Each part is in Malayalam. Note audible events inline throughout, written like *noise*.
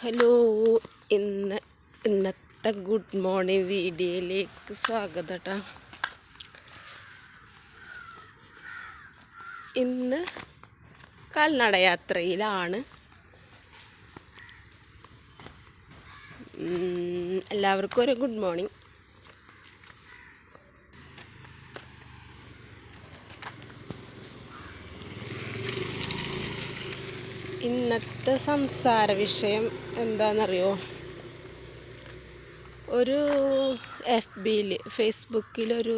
ഹലോ ഇന്ന് ഇന്നത്തെ ഗുഡ് മോർണിംഗ് വീഡിയോയിലേക്ക് സ്വാഗതം കേട്ടോ ഇന്ന് കാൽനടയാത്രയിലാണ് എല്ലാവർക്കും ഒരു ഗുഡ് മോർണിംഗ് ഇന്നത്തെ സംസാര വിഷയം എന്താണെന്നറിയോ? ഒരു എഫ് ബിയിൽ ഫേസ്ബുക്കിലൊരു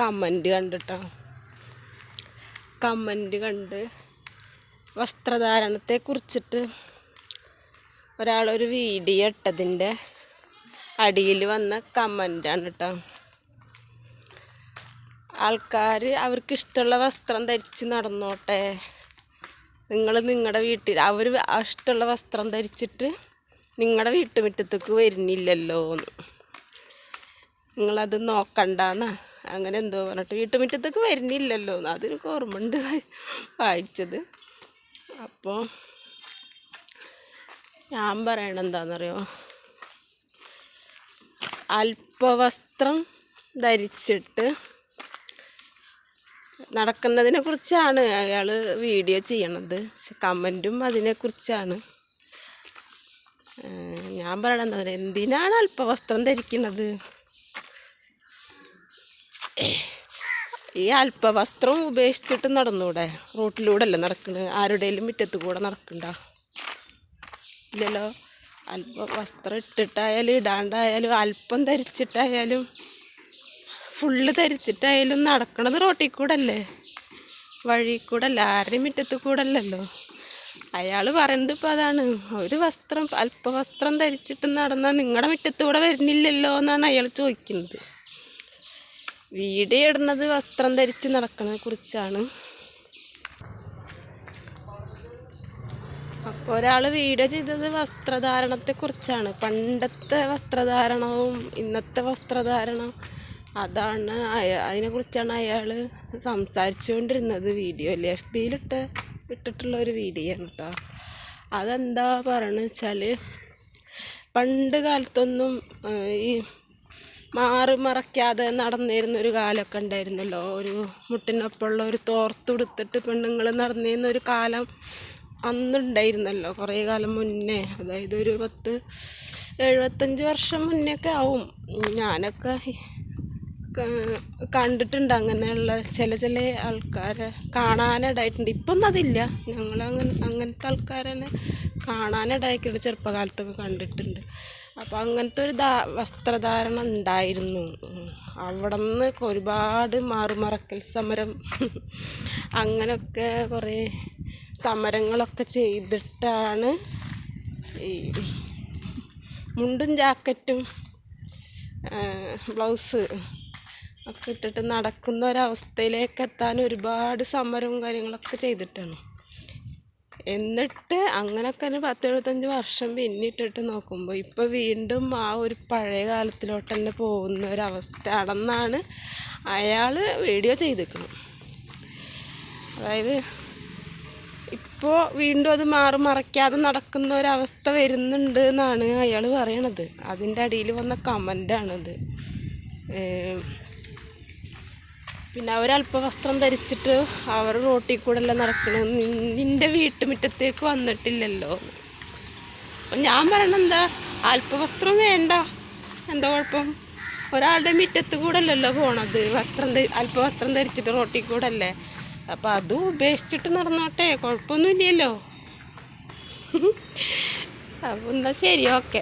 കമന്റ് കണ്ടിട്ടോ. കമന്റ് കണ്ട് വസ്ത്രധാരണത്തെ കുറിച്ചിട്ട് ഒരാളൊരു വീഡിയോ ഇട്ടതിന്റെ അടിയിൽ വന്ന കമന്റാണ് കേട്ടോ ആൾക്കാർ അവർക്കിഷ്ടമുള്ള വസ്ത്രം ധരിച്ച് നടന്നോട്ടെ. നിങ്ങൾ നിങ്ങളുടെ വീട്ടിൽ അവർ ഇഷ്ടമുള്ള വസ്ത്രം ധരിച്ചിട്ട് നിങ്ങളുടെ വീട്ടുമുറ്റത്തേക്ക് വരുന്നില്ലല്ലോ എന്ന് നിങ്ങളത് നോക്കണ്ടെന്നാ. അങ്ങനെ എന്തോ പറഞ്ഞിട്ട് വീട്ടുമുറ്റത്തേക്ക് വരുന്നില്ലല്ലോ എന്ന് അതിന് ഓർമ്മയുണ്ട് വായിച്ചത്. അപ്പോൾ ഞാൻ പറയണ എന്താണെന്നറിയോ അല്പവസ്ത്രം ധരിച്ചിട്ട് നടക്കുന്നതിനെ കുറിച്ചാണ് അയാൾ വീഡിയോ ചെയ്യണത്. കമന്റും അതിനെക്കുറിച്ചാണ്. ഞാൻ പറയണത് എന്തിനാണ് അല്പവസ്ത്രം ധരിക്കുന്നത് ഈ അല്പവസ്ത്രം ഉപേക്ഷിച്ചിട്ട് നടന്നൂടെ? റോട്ടിലൂടെ അല്ലേ നടക്കുന്നത് ആരുടെയും മുറ്റത്ത് കൂടെ നടക്കണ്ട? ഇല്ലല്ലോ. അല്പ വസ്ത്രം ഇട്ടിട്ടായാലും ഇടാണ്ടായാലും അല്പം ധരിച്ചിട്ടായാലും ഫുള്ള് ധരിച്ചിട്ടായാലും നടക്കണത് റോട്ടിൽ കൂടെ അല്ലേ വഴി കൂടെ അല്ല ആരുടെയും മുറ്റത്ത് കൂടെ അല്ലല്ലോ അയാൾ പറയുന്നത് ഇപ്പോൾ അതാണ്. ഒരു വസ്ത്രം അല്പവസ്ത്രം ധരിച്ചിട്ട് നടന്നാൽ നിങ്ങളുടെ മുറ്റത്തൂടെ വരുന്നില്ലല്ലോ എന്നാണ് അയാൾ ചോദിക്കുന്നത്. വീഡിയോ ഇടുന്നത് വസ്ത്രം ധരിച്ച് നടക്കണതിനെ കുറിച്ചാണ്. അപ്പോൾ ഒരാൾ വീഡിയോ ചെയ്തത് വസ്ത്രധാരണത്തെക്കുറിച്ചാണ് പണ്ടത്തെ വസ്ത്രധാരണവും ഇന്നത്തെ വസ്ത്രധാരണം അതാണ് അതിനെക്കുറിച്ചാണ് അയാൾ സംസാരിച്ചുകൊണ്ടിരുന്നത് വീഡിയോയിൽ എഫ് ബിയിലിട്ട് ഇട്ടിട്ടുള്ള ഒരു വീഡിയോ ആണ് കേട്ടോ അതെന്താ പറയണ വെച്ചാൽ പണ്ട് കാലത്തൊന്നും ഈ മാറി മറയ്ക്കാതെ നടന്നിരുന്ന ഒരു കാലമൊക്കെ ഉണ്ടായിരുന്നല്ലോ. ഒരു മുട്ടിനൊപ്പമുള്ള ഒരു തോർത്തുടുത്തിട്ട് പെണ്ണുങ്ങൾ നടന്നിരുന്ന ഒരു കാലം അന്നുണ്ടായിരുന്നല്ലോ. കുറേ കാലം മുന്നേ. അതായത് ഒരു പത്ത് എഴുപത്തഞ്ച് വർഷം മുന്നേ ഒക്കെ ആവും. ഞാനൊക്കെ കണ്ടിട്ടുണ്ട് അങ്ങനെയുള്ള ചില ചില ആൾക്കാരെ കാണാനിടായിട്ടുണ്ട് ഇപ്പം അതില്ല. ഞങ്ങൾ അങ്ങനെ അങ്ങനത്തെ ആൾക്കാരെന്നെ കാണാനിടായിട്ടുണ്ട് ചെറുപ്പകാലത്തൊക്കെ കണ്ടിട്ടുണ്ട്. അപ്പോൾ അങ്ങനത്തെ ഒരു ധാ വസ്ത്രധാരണ ഉണ്ടായിരുന്നു. അവിടെ നിന്ന് ഒരുപാട് മാറുമറക്കൽ സമരം അങ്ങനെയൊക്കെ കുറേ സമരങ്ങളൊക്കെ ചെയ്തിട്ടാണ് ഈ മുണ്ടും ജാക്കറ്റും ബ്ലൗസ് ഒക്കെ ഇട്ടിട്ട് നടക്കുന്ന ഒരവസ്ഥയിലേക്ക് എത്താൻ ഒരുപാട് സമരവും കാര്യങ്ങളൊക്കെ ചെയ്തിട്ടാണ്. എന്നിട്ട് അങ്ങനെയൊക്കെ തന്നെ പത്ത് എഴുപത്തഞ്ച് വർഷം പിന്നിട്ടിട്ട് നോക്കുമ്പോൾ ഇപ്പോൾ വീണ്ടും ആ ഒരു പഴയ കാലത്തിലോട്ട് തന്നെ പോകുന്ന അടന്നാണ് അയാൾ വീഡിയോ ചെയ്തിരിക്കുന്നത്. അതായത് ഇപ്പോൾ വീണ്ടും അത് മാറി മറയ്ക്കാതെ നടക്കുന്ന ഒരവസ്ഥ വരുന്നുണ്ട് എന്നാണ് അയാൾ പറയണത്. അതിന്റെ അടിയിൽ വന്ന കമന്റാണിത് പിന്നെ അവരല്പ വസ്ത്രം ധരിച്ചിട്ട് അവർ റോട്ടിൽ കൂടെ എല്ലാം നടക്കണ നിന്റെ വീട്ടുമുറ്റത്തേക്ക് വന്നിട്ടില്ലല്ലോ. അപ്പം ഞാൻ പറയണെന്താ അല്പവസ്ത്രം വേണ്ട. എന്താ കുഴപ്പം? ഒരാളുടെ മുറ്റത്ത് കൂടെ അല്ലല്ലോ പോണത്. വസ്ത്രം അല്പ അല്പവസ്ത്രം ധരിച്ചിട്ട് റോട്ടിൽ കൂടെ അല്ലേ അപ്പം അതും ഉപേക്ഷിച്ചിട്ട് നടന്നോട്ടെ. കുഴപ്പമൊന്നുമില്ലല്ലോ. *laughs* അപ്പം എന്നാൽ ശരി ഓക്കെ.